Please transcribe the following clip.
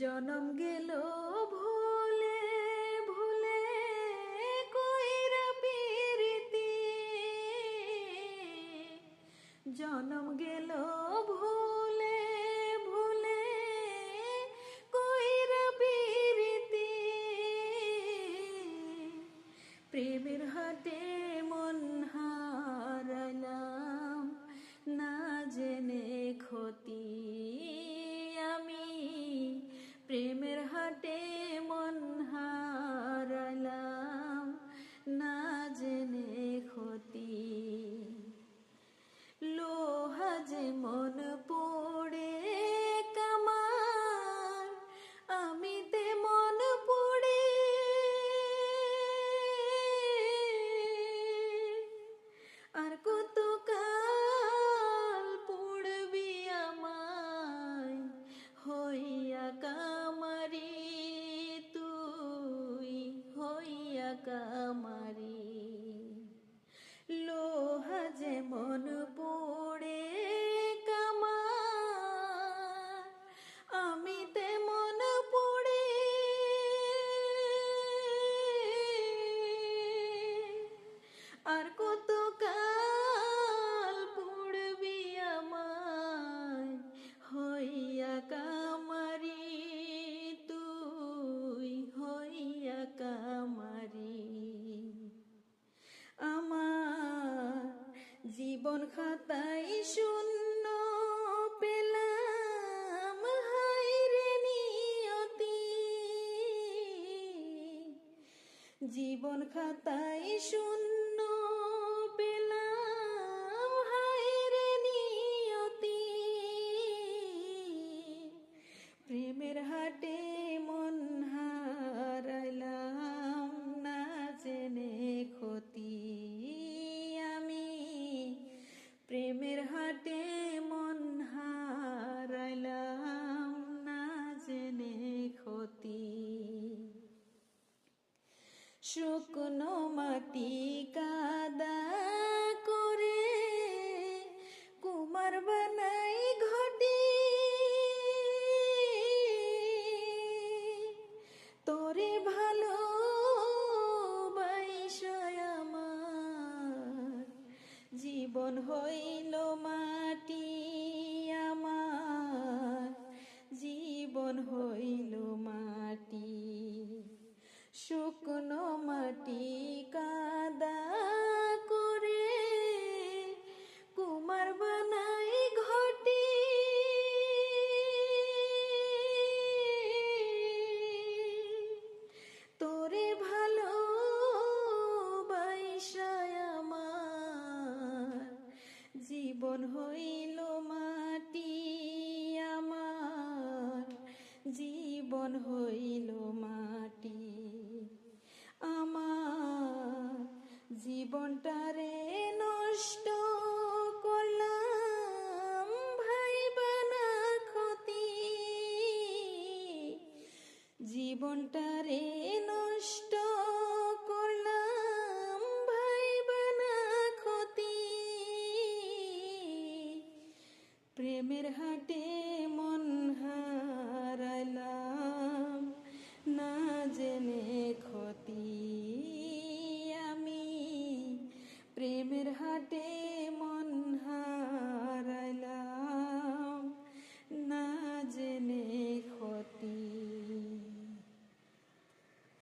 জনম গেল ভুলে ভুলে কইরা পিরিতি। জনম গেল ভুলে ভুলে কইরা পিরিতি। প্রেমের হাটে মন হারালাম, না জেনে ক্ষতি। জীবন খাতাই শূন্য পেলাম হাই রে নিয়তি। জীবন খাতাই শূন্য পেলাম হাই রে নিয়তি। প্রেমের হাটে জীবন হইল মাটি আমার। জীবন হইল মাটি শুকনো মাটি জীবন হইল মাটি আমার। জীবন হইল মাটি আমার। জীবনটারে নষ্ট করলাম, ভাই বানা ক্ষতি। জীবনটারে প্রেমের হাটে